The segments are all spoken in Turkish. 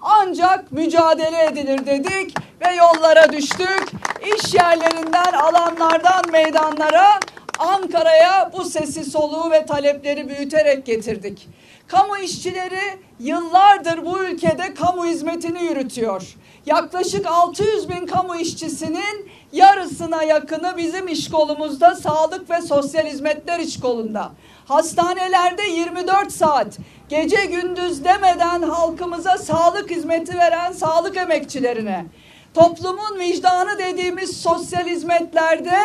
ancak mücadele edilir dedik ve yollara düştük. İş yerlerinden, alanlardan meydanlara, Ankara'ya bu sesi soluğu ve talepleri büyüterek getirdik. Kamu işçileri yıllardır bu ülkede kamu hizmetini yürütüyor. Yaklaşık 600 bin kamu işçisinin yarısına yakını bizim iş kolumuzda sağlık ve sosyal hizmetler iş kolunda. Hastanelerde 24 saat. Gece gündüz demeden halkımıza sağlık hizmeti veren sağlık emekçilerine, toplumun vicdanı dediğimiz sosyal hizmetlerde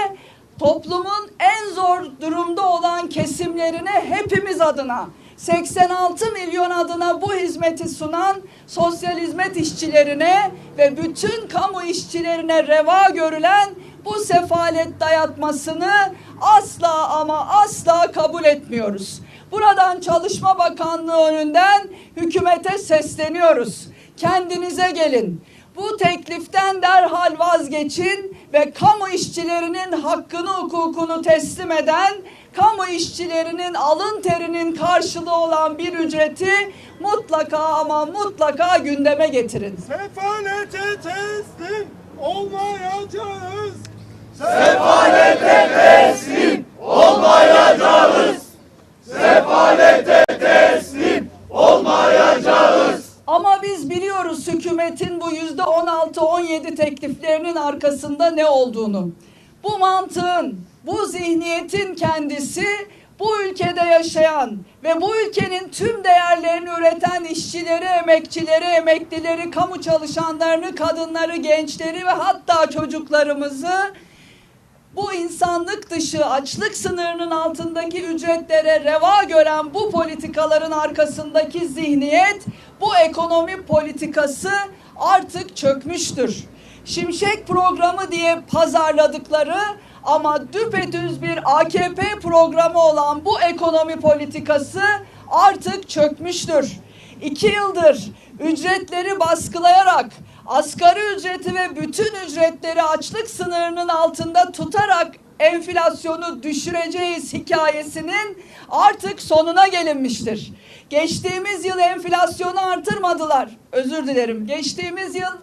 toplumun en zor durumda olan kesimlerine hepimiz adına 86 milyon adına bu hizmeti sunan sosyal hizmet işçilerine ve bütün kamu işçilerine reva görülen bu sefalet dayatmasını asla ama asla kabul etmiyoruz. Buradan Çalışma Bakanlığı önünden hükümete sesleniyoruz. Kendinize gelin. Bu tekliften derhal vazgeçin ve kamu işçilerinin hakkını hukukunu teslim eden, kamu işçilerinin alın terinin karşılığı olan bir ücreti mutlaka ama mutlaka gündeme getirin. Sefalete teslim olmayacağız. Ama biz biliyoruz hükümetin bu yüzde 16-17 tekliflerinin arkasında ne olduğunu. Bu mantığın, bu zihniyetin kendisi bu ülkede yaşayan ve bu ülkenin tüm değerlerini üreten işçileri, emekçileri, emeklileri, kamu çalışanlarını, kadınları, gençleri ve hatta çocuklarımızı bu insanlık dışı açlık sınırının altındaki ücretlere reva gören bu politikaların arkasındaki zihniyet, bu ekonomi politikası artık çökmüştür. Şimşek programı diye pazarladıkları ama düpedüz bir AKP programı olan bu ekonomi politikası artık çökmüştür. İki yıldır ücretleri baskılayarak asgari ücreti ve bütün ücretleri açlık sınırının altında tutarak enflasyonu düşüreceğiz hikayesinin artık sonuna gelinmiştir. Geçtiğimiz yıl enflasyonu artırmadılar. Özür dilerim. Geçtiğimiz yıl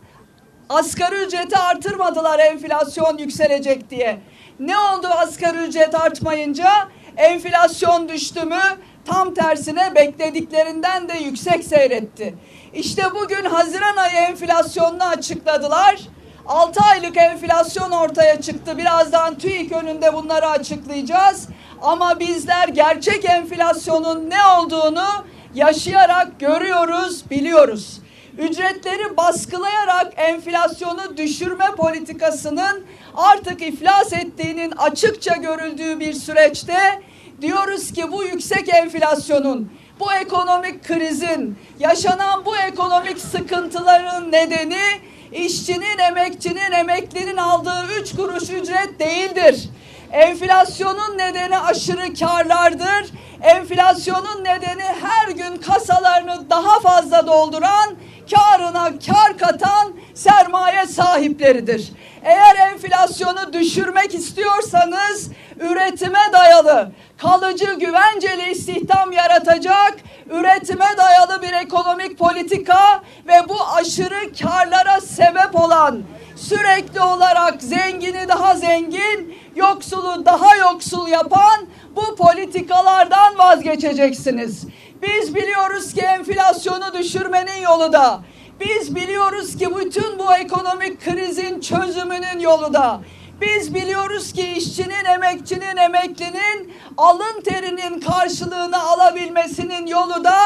asgari ücreti artırmadılar enflasyon yükselecek diye. Ne oldu asgari ücret artmayınca? Enflasyon düştü mü? Tam tersine beklediklerinden de yüksek seyretti. İşte bugün Haziran ayı enflasyonunu açıkladılar. 6 aylık enflasyon ortaya çıktı. Birazdan TÜİK önünde bunları açıklayacağız. Ama bizler gerçek enflasyonun ne olduğunu yaşayarak görüyoruz, biliyoruz. Ücretleri baskılayarak enflasyonu düşürme politikasının artık iflas ettiğinin açıkça görüldüğü bir süreçte diyoruz ki bu yüksek enflasyonun, bu ekonomik krizin, yaşanan bu ekonomik sıkıntıların nedeni işçinin, emekçinin, emeklinin aldığı üç kuruş ücret değildir. Enflasyonun nedeni aşırı karlardır. Enflasyonun nedeni her gün kasalarını daha fazla dolduran, karına kar katan sermaye sahipleridir. Eğer enflasyonu düşürmek istiyorsanız üretime dayalı, kalıcı güvenceli istihdam yaratacak, üretime dayalı bir ekonomik politika ve bu aşırı karlara sebep olan sürekli olarak zengini daha zengin, yoksulu daha yoksul yapan bu politikalardan vazgeçeceksiniz. Biz biliyoruz ki enflasyonu düşürmenin yolu da, biz biliyoruz ki bütün bu ekonomik krizin çözümünün yolu da, biz biliyoruz ki işçinin, emekçinin, emeklinin alın terinin karşılığını alabilmesinin yolu da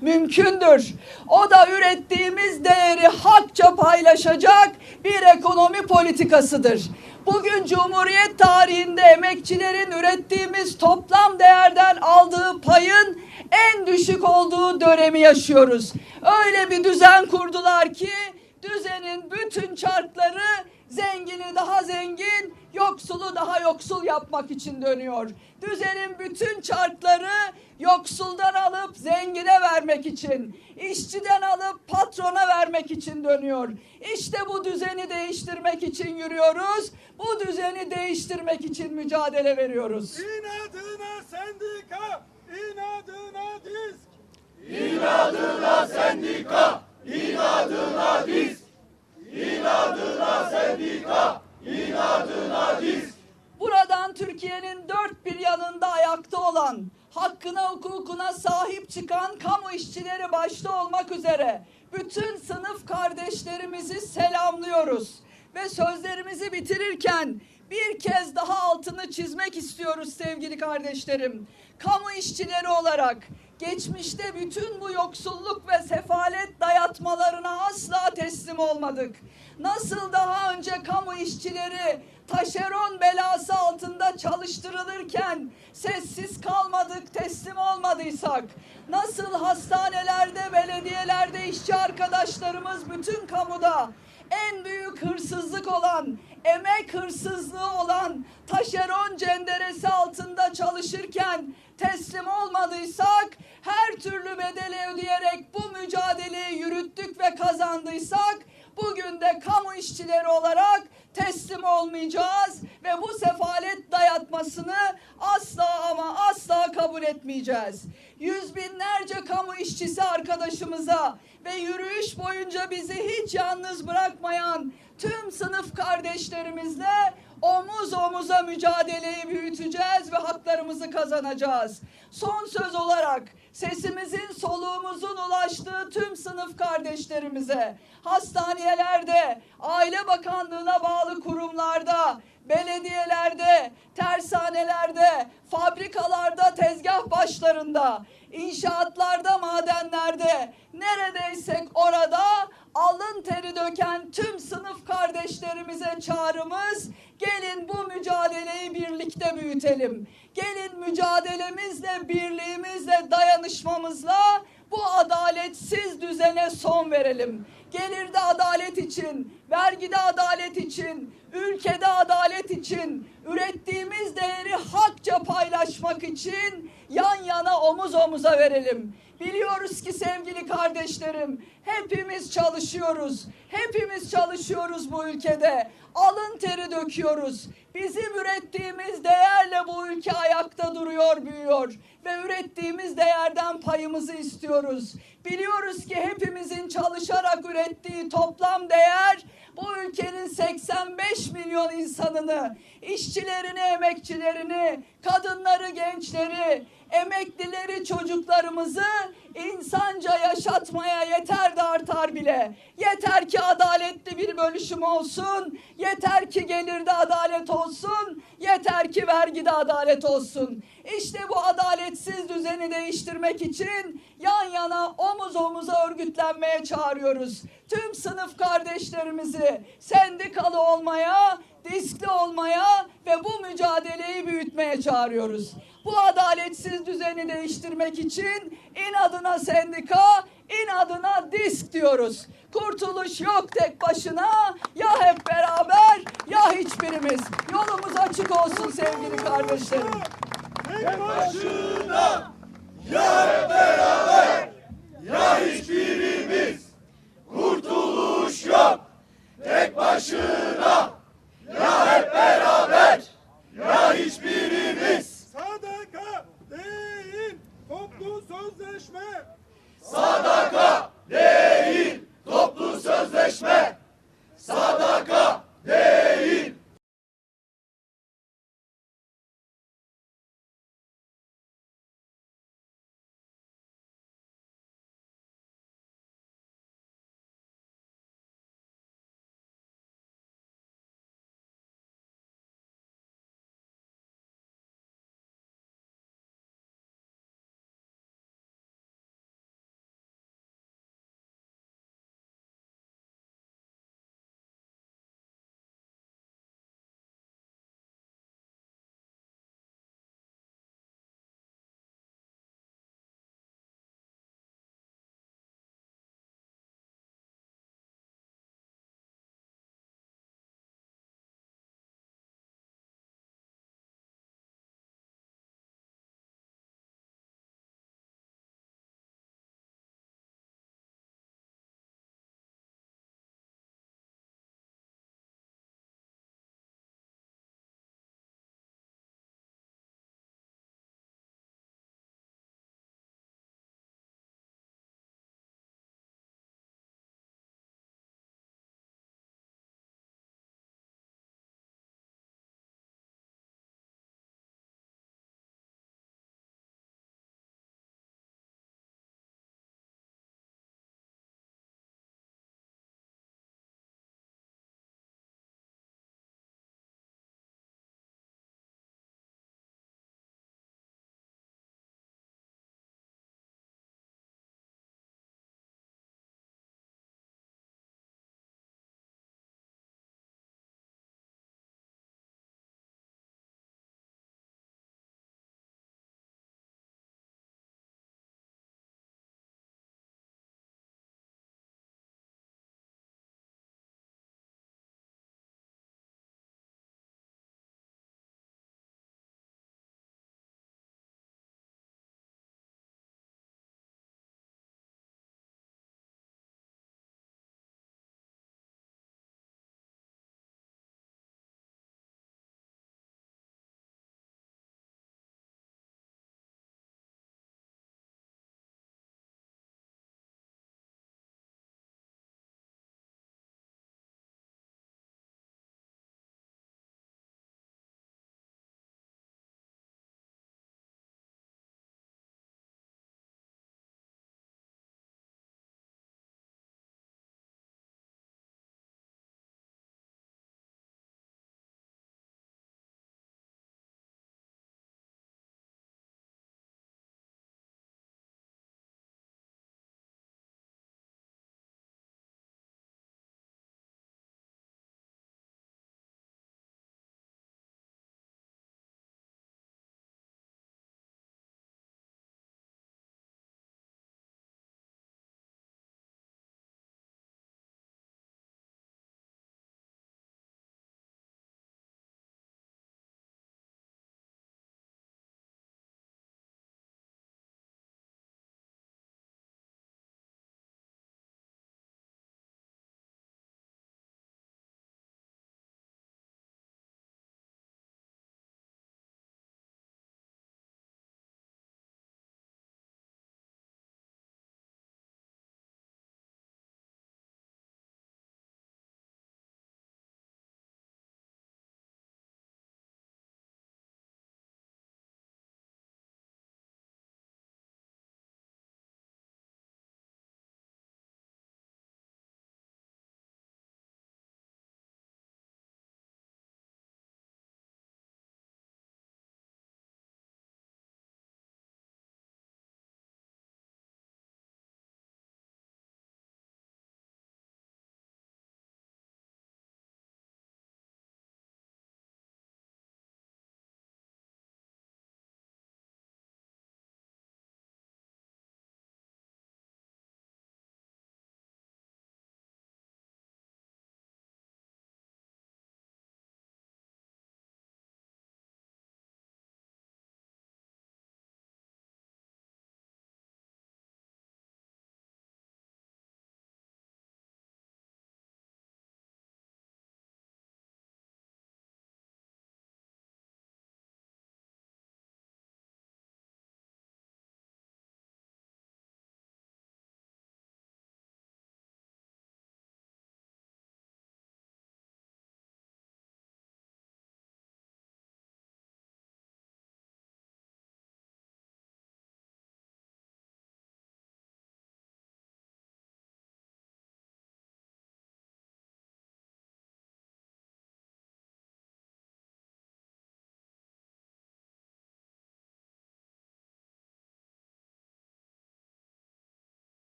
mümkündür. O da ürettiğimiz değeri hakça paylaşacak bir ekonomi politikasıdır. Bugün Cumhuriyet tarihinde emekçilerin ürettiğimiz toplam değerden aldığı payın en düşük olduğu dönemi yaşıyoruz. Öyle bir düzen kurdular ki düzenin bütün çarkları zengini daha zengin, yoksulu daha yoksul yapmak için dönüyor. Düzenin bütün çarkları yoksuldan alıp zengine vermek için, işçiden alıp patrona vermek için dönüyor. İşte bu düzeni değiştirmek için yürüyoruz. Bu düzeni değiştirmek için mücadele veriyoruz. İnadına sendika, inadına disk. İnadına sendika, inadına inadına sendika, inadına diz. Buradan Türkiye'nin dört bir yanında ayakta olan, hakkına hukukuna sahip çıkan kamu işçileri başta olmak üzere bütün sınıf kardeşlerimizi selamlıyoruz. Ve sözlerimizi bitirirken bir kez daha altını çizmek istiyoruz sevgili kardeşlerim. Kamu işçileri olarak geçmişte bütün bu yoksulluk ve sefalet dayatmalarına asla teslim olmadık. Nasıl daha önce kamu işçileri taşeron belası altında çalıştırılırken sessiz kalmadık, teslim olmadıysak, nasıl hastanelerde, belediyelerde işçi arkadaşlarımız bütün kamuda en büyük hırsızlık olan, emek hırsızlığı olan taşeron cenderesi altında çalışırken teslim olmadıysak, her türlü bedeli ödeyerek bu mücadeleyi yürüttük ve kazandıysak, bugün de kamu işçileri olarak teslim olmayacağız ve bu sefalet dayatmasını asla ama asla kabul etmeyeceğiz. Yüz binlerce kamu işçisi arkadaşımıza ve yürüyüş boyunca bizi hiç yalnız bırakmayan tüm sınıf kardeşlerimizle omuz omuza mücadeleyi büyüteceğiz ve haklarımızı kazanacağız. Son söz olarak sesimizin soluğumuzun ulaştığı tüm sınıf kardeşlerimize hastanelerde, Aile Bakanlığı'na bağlı kurumlarda, belediyelerde, tersanelerde, fabrikalarda, tezgah başlarında, inşaatlarda, madenlerde, neredeysek orada alın teri döken tüm sınıf kardeşlerimize çağrımız gelin bu mücadeleyi birlikte büyütelim. Gelin mücadelemizle, birliğimizle, dayanışmamızla bu adaletsiz düzene son verelim. Gelirde adalet için, vergide adalet için, ülkede adalet için, ürettiğimiz değeri hakça paylaşmak için yan yana omuz omuza verelim. Biliyoruz ki sevgili kardeşlerim, hepimiz çalışıyoruz. Hepimiz çalışıyoruz bu ülkede. Alın teri döküyoruz. Bizim ürettiğimiz değerle bu ülke ayakta duruyor, büyüyor ve ürettiğimiz değerden payımızı istiyoruz. Biliyoruz ki hepimizin çalışarak ürettiği toplam değer bu ülkenin 85 milyon insanını, işçilerini, emekçilerini, kadınları, gençleri, emeklileri, çocuklarımızı insanca yaşatmaya yeter de artar bile. Yeter ki adaletli bir bölüşüm olsun, yeter ki gelirde adalet olsun, yeter ki vergide adalet olsun. İşte bu adaletsiz düzeni değiştirmek için yan yana omuz omuza örgütlenmeye çağırıyoruz. Tüm sınıf kardeşlerimizi sendikalı olmaya, değişikliğe çağırıyoruz. Bu adaletsiz düzeni değiştirmek için inadına sendika, inadına disk diyoruz. Kurtuluş yok tek başına, ya hep beraber ya hiçbirimiz. Yolumuz açık olsun sevgili kardeşlerim. Tek başına, ya hep beraber ya hiçbirimiz. Kurtuluş yok, tek başına. Ya hep beraber, ya hiçbir